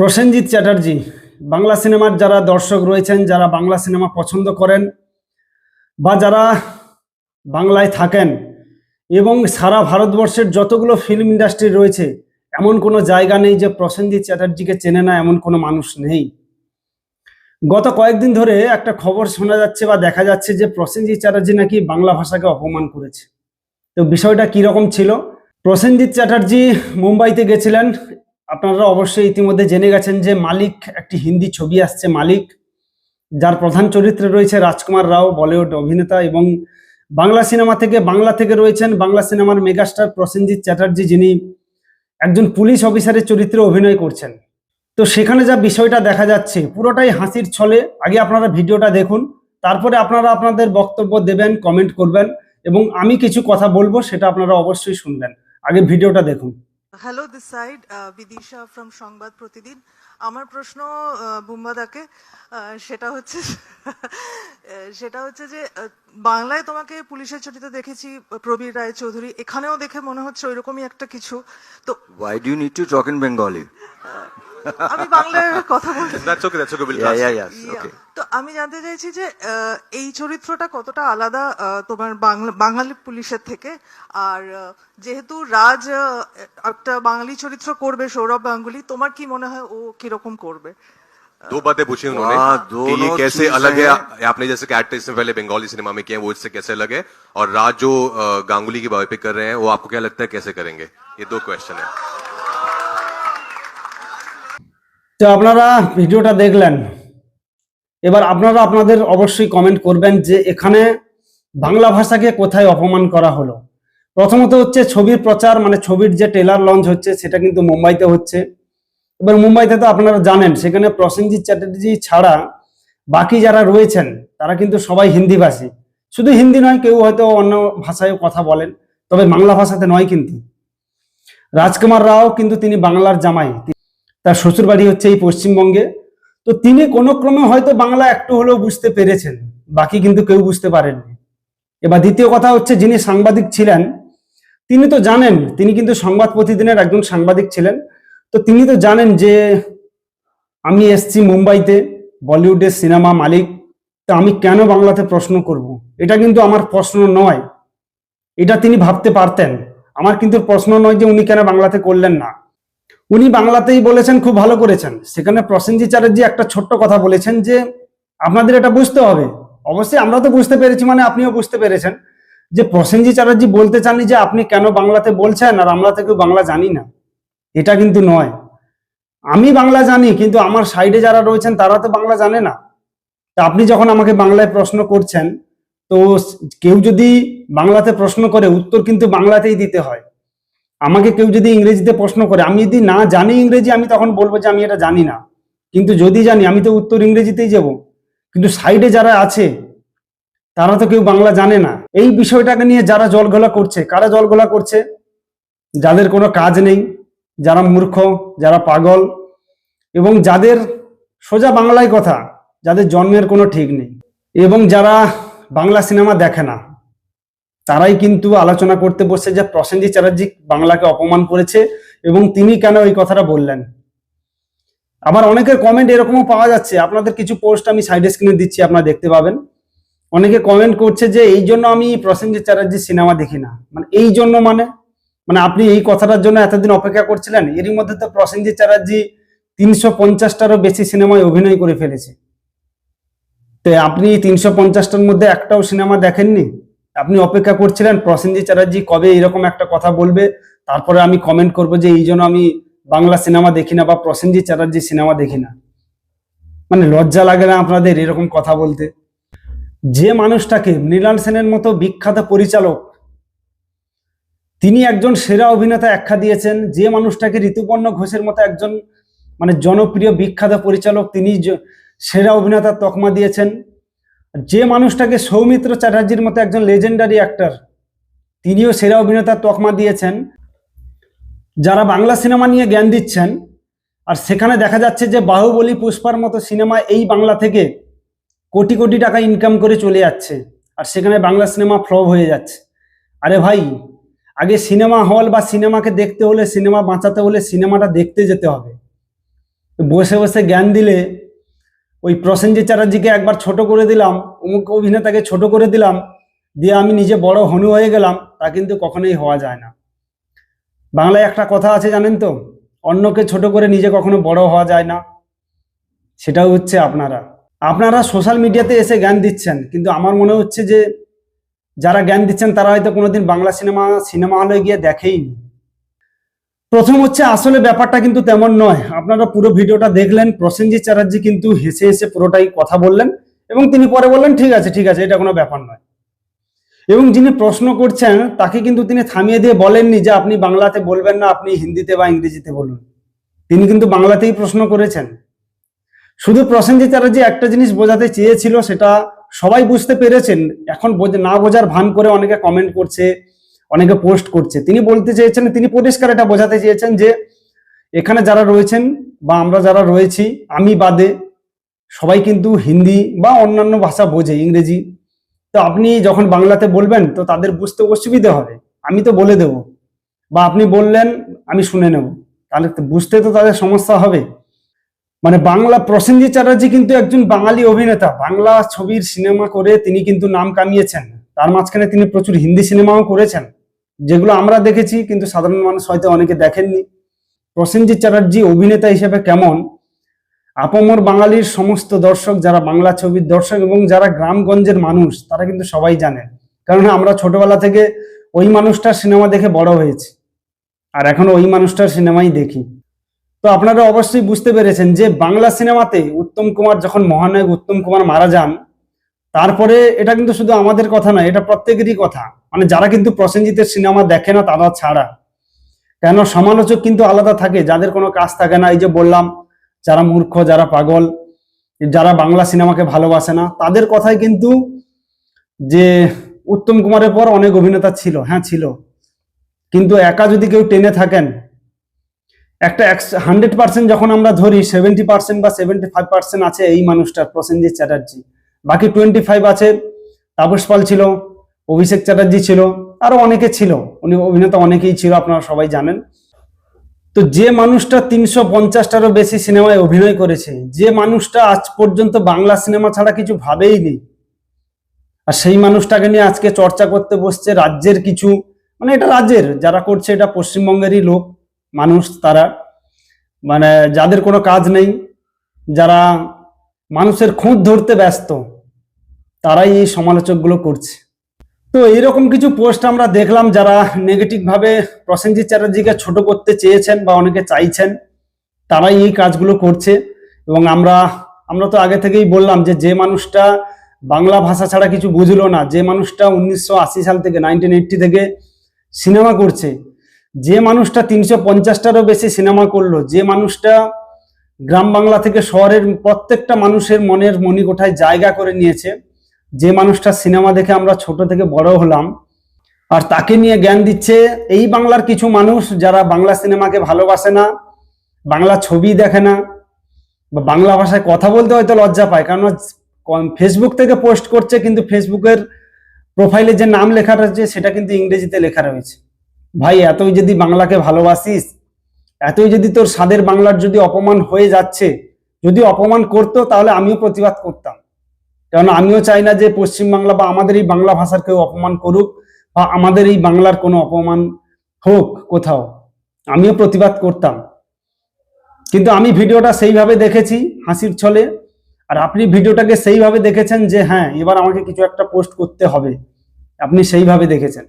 প্রসেনজিৎ চ্যাটার্জি, বাংলা সিনেমার যারা দর্শক রয়েছেন, যারা বাংলা সিনেমা পছন্দ করেন বা যারা বাংলায় থাকেন এবং সারা ভারতবর্ষের যতগুলো ফিল্ম ইন্ডাস্ট্রি রয়েছে, এমন কোনো জায়গা নেই যে প্রসেনজিৎ চ্যাটার্জিকে চেনে না, এমন কোনো মানুষ নেই। গত কয়েকদিন ধরে একটা খবর শোনা যাচ্ছে বা দেখা যাচ্ছে যে প্রসেনজিৎ চ্যাটার্জি নাকি বাংলা ভাষাকে অপমান করেছে। তো বিষয়টা কীরকম ছিল? প্রসেনজিৎ চ্যাটার্জি মুম্বাইতে গেছিলেন আপনারা অবশ্যই ইতিমধ্যে জেনে গেছেন যে মালিক একটি হিন্দি ছবি আসছে, মালিক, যার প্রধান চরিত্রে রয়েছে রাজকুমার রাও, বলিউড অভিনেতা এবং বাংলা সিনেমা থেকে, বাংলা থেকে রয়েছেন বাংলা সিনেমার মেগাস্টার প্রসেনজিৎ চ্যাটার্জি, যিনি একজন পুলিশ অফিসারের চরিত্রে অভিনয় করছেন। তো সেখানে যা বিষয়টা দেখা যাচ্ছে, পুরোটাই হাসির ছলে। আগে আপনারা ভিডিওটা দেখুন, তারপরে আপনারা আপনাদের বক্তব্য দেবেন কমেন্ট করবেন, এবং আমি কিছু কথা বলব, সেটা আপনারা অবশ্যই শুনবেন। আগে ভিডিওটা দেখুন। Hello this side Bidisha from Sangbad Pratidin আমার প্রশ্ন বুম্বাদাকে সেটা হচ্ছে সেটা হচ্ছে যে বাংলায় তোমাকে পুলিশের ছুটিতে দেখেছি প্রবীর রায় চৌধুরী এখানেও দেখে মনে হচ্ছে ওইরকমই একটা কিছু তো Why do need to to talk in Bengali? আমি বাংলায় কথা বলছি That's okay. That's okay. We'll Yeah, translate. yeah, yes. Yeah. Okay. তো আমি জানতে চাইছি যে আহ, এই চরিত্রটা কতটা আলাদা আহ, তোমার বাংলা বাঙালি পুলিশের থেকে আর আহ, যেহেতু রাজ আহ, একটা বাঙালি চরিত্র করবে সৌরভ গাঙ্গুলি তোমার কি মনে হয় ও কিরকম করবে दो बातें पूछी उन्होंने वाह, कि ये दोनों कैसे चीजें अलग है हैं। आपने जैसे कि एक्टर इससे पहले बंगाली सिनेमा में किए हैं, वो इससे कैसे अलग है और राज जो अ, गांगुली की बायोपिक कर रहे हैं वो आपको क्या लगता है कैसे करेंगे ये दो क्वेश्चन है তো আপনারা ভিডিওটা দেখলেন। এবার আপনারা আপনাদের অবশ্যই কমেন্ট করবেন যে এখানে বাংলা ভাষাকে কোথায় অপমান করা হলো। প্রথমত হচ্ছে ছবির প্রচার মানে ছবির যে ট্রেলার লঞ্চ হচ্ছে, সেটা কিন্তু মুম্বাইতে হচ্ছে। এবার মুম্বাইতে তো আপনারা জানেন, সেখানে প্রসেনজিৎ চ্যাটার্জি ছাড়া বাকি যারা রয়েছেন, তারা কিন্তু সবাই হিন্দিভাষী। শুধু হিন্দি নয়, কেউ হয়তো অন্য ভাষায়ও কথা বলেন, তবে বাংলা ভাষাতে নয় কিন্তু। রাজকুমার রাও কিন্তু তিনি বাংলার জামাই। তার শ্বশুর বাড়ি হচ্ছে এই পশ্চিমবঙ্গে। তো তিনি কোনো ক্রমে হয়তো বাংলা একটু হলেও বুঝতে পেরেছেন, বাকি কিন্তু কেউ বুঝতে পারেননি। এবার দ্বিতীয় কথা হচ্ছে, যিনি সাংবাদিক ছিলেন, তিনি তো জানেন, তিনি কিন্তু সংবাদ প্রতিদিনের একজন সাংবাদিক ছিলেন। তো তিনি তো জানেন যে আমি এসছি মুম্বাইতে বলিউডের সিনেমা মালিক, তা আমি কেন বাংলাতে প্রশ্ন করব? এটা কিন্তু আমার প্রশ্ন নয়। এটা তিনি ভাবতে পারতেন। আমার কিন্তু প্রশ্ন নয় যে উনি কেন বাংলাতে করলেন না। উনি বাংলাতেই বলেছেন, খুব ভালো করেছেন। সেখানে প্রসেনজি চ্যাটার্জি একটা ছোট্ট কথা বলেছেন যে, আপনাদের এটা বুঝতে হবে। অবশ্যই আমরা তো বুঝতে পেরেছি মানে আপনিও বুঝতে পেরেছেন যে প্রসেনজি চ্যাটার্জি বলতে চাননি যে আপনি কেন বাংলাতে বলছেন আর আমরা তো কেউ বাংলা জানি না। এটা কিন্তু নয়। আমি বাংলা জানি, কিন্তু আমার সাইডে যারা রয়েছেন তারা তো বাংলা জানে না। তা আপনি যখন আমাকে বাংলায় প্রশ্ন করছেন, তো কেউ যদি বাংলাতে প্রশ্ন করে, উত্তর কিন্তু বাংলাতেই দিতে হয়। আমাকে কেউ যদি ইংরেজিতে প্রশ্ন করে, আমি যদি না জানি ইংরেজি, আমি তখন বলব যে আমি এটা জানি না। কিন্তু যদি জানি, আমি তো উত্তর ইংরেজিতেই যাব। কিন্তু সাইডে যারা আছে, তারা তো কেউ বাংলা জানে না। এই বিষয়টাকে নিয়ে যারা জলঘোলা করছে, কারা জলঘোলা করছে? যাদের কোনো কাজ নেই, যারা মূর্খ, যারা পাগল, এবং যাদের সোজা বাংলায় কথা, যাদের জন্মের কোনো ঠিক নেই, এবং যারা বাংলা সিনেমা দেখে না। তারাই কিন্তু আলোচনা করতে বসছে যে প্রসেনজিৎ চ্যাটার্জি বাংলাকে অপমান করেছে এবং তিনি কেন এই কথাটা বললেন। আবার অনেকের কমেন্ট এরকমও পাওয়া যাচ্ছে। আপনাদের কিছু পোস্ট আমি সাইড স্ক্রিনে দিচ্ছি, আপনারা দেখতে পাবেন। অনেকে কমেন্ট করছে যে এই জন্য আমি প্রসেনজিৎ চ্যাটার্জির সিনেমা দেখি না। মানে এই জন্য মানে? মানে আপনি এই কথাটার জন্য এতদিন অপেক্ষা করছিলেন? এরই মধ্যে তো প্রসেনজিৎ চ্যাটার্জি তিনশো পঞ্চাশটারও বেশি সিনেমায় অভিনয় করে ফেলেছে। তো আপনি তিনশো পঞ্চাশটার মধ্যে একটাও সিনেমা দেখেননি? আপনি অপেক্ষা করছিলেন, প্রসেনজিৎ চ্যাটার্জি কবে এরকম একটা কথা বলবে? তারপরে আমি কমেন্ট করব যে, এই জন্য আমি বাংলা সিনেমা দেখি না বা প্রসেনজিৎ চ্যাটার্জি সিনেমা দেখি না। মানে লজ্জা লাগে না আপনাদের এরকম কথা বলতে? যে মানুষটাকে মৃণাল সেনের মতো বিখ্যাত পরিচালক, তিনি একজন সেরা অভিনেতা আখ্যা দিয়েছেন, যে মানুষটাকে ঋতুপর্ণ ঘোষের মতো একজন মানে জনপ্রিয় বিখ্যাত পরিচালক, তিনি সেরা অভিনেতার তকমা দিয়েছেন। যে মানুষটাকে সৌমিত্র চ্যাটার্জির মতো একজন লেজেন্ডারি অ্যাক্টর তিনিও সেরা অভিনেতার তকমা দিয়েছেন। যারা বাংলা সিনেমা নিয়ে জ্ঞান দিচ্ছেন, আর সেখানে দেখা যাচ্ছে যে বাহুবলী পুষ্পার মতো সিনেমা এই বাংলা থেকে কোটি কোটি টাকা ইনকাম করে চলে যাচ্ছে, আর সেখানে বাংলা সিনেমা ফ্লপ হয়ে যাচ্ছে। আরে ভাই, আগে সিনেমা হল বা সিনেমাকে দেখতে হলে, সিনেমা বাঁচাতে হলে সিনেমাটা দেখতে যেতে হবে। বসে বসে জ্ঞান দিলে ওই প্রসেনজিৎ চ্যাটার্জিকে একবার ছোট করে দিলাম, অমুক অভিনেতাকে ছোট করে দিলাম, দিয়ে আমি নিজে বড় হনু হয়ে গেলাম, তা কিন্তু কখনোই হওয়া যায় না। বাংলায় একটা কথা আছে জানেন তো, অন্যকে ছোট করে নিজে কখনো বড় হওয়া যায় না। সেটাও হচ্ছে আপনারা। আপনারা সোশ্যাল মিডিয়াতে এসে জ্ঞান দিচ্ছেন, কিন্তু আমার মনে হচ্ছে যে যারা জ্ঞান দিচ্ছেন তারা হয়তো কোনোদিন বাংলা সিনেমা সিনেমা হলে গিয়ে দেখেইনি। প্রথম হচ্ছে আসলে ব্যাপারটা কিন্তু তেমন নয়। আপনারা পুরো ভিডিওটা দেখলেন প্রসেনজিৎ চ্যাটার্জি কিন্তু হেসে হেসে পুরোটাই কথা বললেন এবং তিনি পরে বললেন, ঠিক আছে ঠিক আছে, এটা কোনো ব্যাপার নয়। এবং যিনি প্রশ্ন করছেন, তাকে কিন্তু তিনি থামিয়ে দিয়ে বলেননি যে, আপনি বাংলাতে বলবেন না, আপনি হিন্দিতে বা ইংরেজিতে বলুন। তিনি কিন্তু বাংলাতেই প্রশ্ন করেছেন। শুধু প্রসেনজিৎ চ্যাটার্জি একটা জিনিস বোঝাতে চেয়েছিল, সেটা সবাই বুঝতে পেরেছেন। এখন না বোঝার ভান করে অনেকে কমেন্ট করছে অনেকে পোস্ট করছে। তিনি বলতে চেয়েছেন, তিনি পরিষ্কার এটা বোঝাতে চেয়েছেন যে এখানে যারা রয়েছেন বা আমরা যারা রয়েছি, আমি বাদে সবাই কিন্তু হিন্দি বা অন্যান্য ভাষা বোঝে, ইংরেজি। তো আপনি যখন বাংলাতে বলবেন, তো তাদের বুঝতে অসুবিধা হবে। আমি তো বলে দেব। বা আপনি বললেন, আমি শুনে নেব। তাহলে বুঝতে তো তাদের সমস্যা হবে। মানে বাংলা, প্রসেনজিৎ চ্যাটার্জি কিন্তু একজন বাঙালি অভিনেতা। বাংলা ছবির সিনেমা করে তিনি কিন্তু নাম কামিয়েছেন। তার মাঝখানে তিনি প্রচুর হিন্দি সিনেমাও করেছেন। যেগুলো আমরা দেখেছি, কিন্তু সাধারণ মানুষ হয়তো অনেকে দেখেননি। প্রসেনজিৎ চ্যাটার্জি অভিনেতা হিসেবে কেমন? আপমর বাঙালির সমস্ত দর্শক, যারা বাংলা ছবির দর্শক এবং যারা গ্রামগঞ্জের মানুষ, তারা কিন্তু সবাই জানে কারণ আমরা ছোটবেলা থেকে ওই মানুষটার সিনেমা দেখে বড় হয়েছি। আর এখন ওই মানুষটার সিনেমাই দেখি। তো আপনারা অবশ্যই বুঝতে পেরেছেন যে বাংলা সিনেমাতে উত্তম কুমার, যখন মহানায়ক উত্তম কুমার মারা যান তারপরে এটা কিন্তু শুধু আমাদের কথা নয়, এটা প্রত্যেকেরই কথা। মানে যারা কিন্তু প্রসেনজিতের সিনেমা দেখে না, তারা ছাড়া। কেন? সমালোচক কিন্তু আলাদা থাকে, যাদের কোনো কাজ থাকে না। এই যে বললাম, যারা মূর্খ, যারা পাগল, যারা বাংলা সিনেমাকে ভালোবাসে না, তাদের কথাই কিন্তু যে উত্তম কুমারের পর অনেক অভিনেতা ছিল। হ্যাঁ ছিল। কিন্তু একা যদি কেউ টেনে থাকেন, একটা হান্ড্রেড পার্সেন্ট যখন আমরা ধরি, সেভেন্টি পার্সেন্ট বা সেভেন্টি ফাইভ পার্সেন্ট আছে এই মানুষটার, প্রসেনজিৎ চ্যাটার্জি। বাকি টোয়েন্টি ফাইভ আছে। তাপস পাল ছিল, অভিষেক চ্যাটার্জি ছিল, আরও অনেকে ছিল। উনি অভিনেতা অনেকেই ছিল, আপনারা সবাই জানেন। তো যে মানুষটা তিনশো পঞ্চাশটারও বেশি সিনেমায় অভিনয় করেছে, যে মানুষটা আজ পর্যন্ত বাংলা সিনেমা ছাড়া কিছু ভাবেই নেই, আর সেই মানুষটাকে নিয়ে আজকে চর্চা করতে বসছে রাজ্যের কিছু মানে এটা রাজ্যের, যারা করছে এটা পশ্চিমবঙ্গেরই লোক, মানুষ, তারা। মানে যাদের কোনো কাজ নেই, যারা মানুষের খুঁত ধরতে ব্যস্ত। তারাই এই সমালোচকগুলো করছে। তো এরকম কিছু পোস্ট আমরা দেখলাম যারা নেগেটিভ ভাবে প্রসেনজিৎ চ্যাটার্জিকে ছোট করতে চেয়েছেন বা অনেকে চাইছেন, তারাই এই কাজগুলো করছে। এবং আমরা আমরা তো আগে থেকেই বললাম যে যে মানুষটা বাংলা ভাষা ছাড়া কিছু বুঝলো না, যে মানুষটা উনিশশো আশি সাল থেকে নাইনটিন থেকে সিনেমা করছে, যে মানুষটা তিনশো পঞ্চাশটারও বেশি সিনেমা করল, যে মানুষটা গ্রাম বাংলা থেকে শহরের প্রত্যেকটা মানুষের মনের মণিকোঠায় জায়গা করে নিয়েছে। যে মানুষটা সিনেমা দেখে আমরা ছোট থেকে বড় হলাম, আর তাকে নিয়ে জ্ঞান দিচ্ছে এই বাংলার কিছু মানুষ যারা বাংলা সিনেমাকে ভালোবাসে না, বাংলা ছবি দেখে না, বা বাংলা ভাষায় কথা বলতে হয়তো লজ্জা পায় কারণ ফেসবুক থেকে পোস্ট করছে, কিন্তু ফেসবুকের প্রোফাইলে যে নাম লেখা রয়েছে, সেটা কিন্তু ইংরেজিতে লেখা রয়েছে। ভাই, এতই যদি বাংলাকে ভালোবাসিস এতই যদি তোর স্বাদের বাংলার যদি অপমান হয়ে যাচ্ছে, যদি অপমান করতো, তাহলে আমিও প্রতিবাদ করতাম। কারণ আমিও চাই না যে পশ্চিমবাংলা বা আমাদের এই বাংলা ভাষার কেউ অপমান করুক বা আমাদের এই বাংলার কোনো অপমান হোক কোথাও। আমিও প্রতিবাদ করতাম। কিন্তু আমি ভিডিওটা সেইভাবে দেখেছি হাসির ছলে। আর আপনি ভিডিওটাকে সেইভাবে দেখেছেন যে হ্যাঁ এবার আমাকে কিছু একটা পোস্ট করতে হবে। আপনি সেইভাবে দেখেছেন।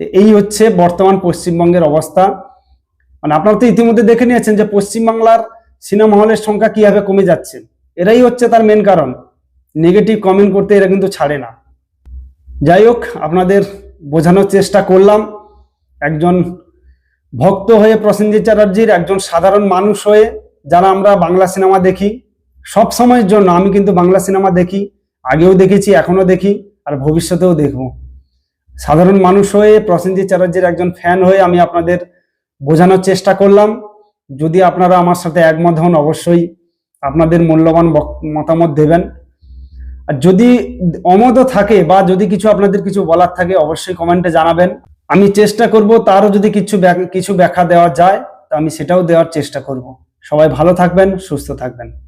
এই হচ্ছে বর্তমান পশ্চিমবঙ্গের অবস্থা। মানে আপনারা তো ইতিমধ্যে দেখে নিয়েছেন যে পশ্চিমবাংলার সিনেমা হলের সংখ্যা কীভাবে কমে যাচ্ছে। এরাই হচ্ছে তার মেন কারণ। নেগেটিভ কমেন্ট করতে এরা কিন্তু ছাড়ে না। যাই হোক, আপনাদের বোঝানোর চেষ্টা করলাম। একজন ভক্ত হয়ে প্রসেনজিৎ চ্যাটার্জির একজন সাধারণ মানুষ হয়ে যারা আমরা বাংলা সিনেমা দেখি, সব সময়ের জন্য আমি কিন্তু বাংলা সিনেমা দেখি, আগেও দেখেছি এখনও দেখি, আর ভবিষ্যতেও দেখব। সাধারণ মানুষ হয়ে প্রসেনজিৎ চ্যাটার্জির একজন ফ্যান হয়ে আমি আপনাদের বোঝানোর চেষ্টা করলাম। যদি আপনারা আমার সাথে একমত হন, অবশ্যই আপনাদের মূল্যবান মতামত দেবেন। আর যদি অমতও থাকে বা যদি কিছু আপনাদের কিছু বলার থাকে, অবশ্যই কমেন্টে জানাবেন। আমি চেষ্টা করব তারও যদি কিছু কিছু ব্যাখ্যা দেওয়া যায়, তো আমি সেটাও দেওয়ার চেষ্টা করব। সবাই ভালো থাকবেন, সুস্থ থাকবেন।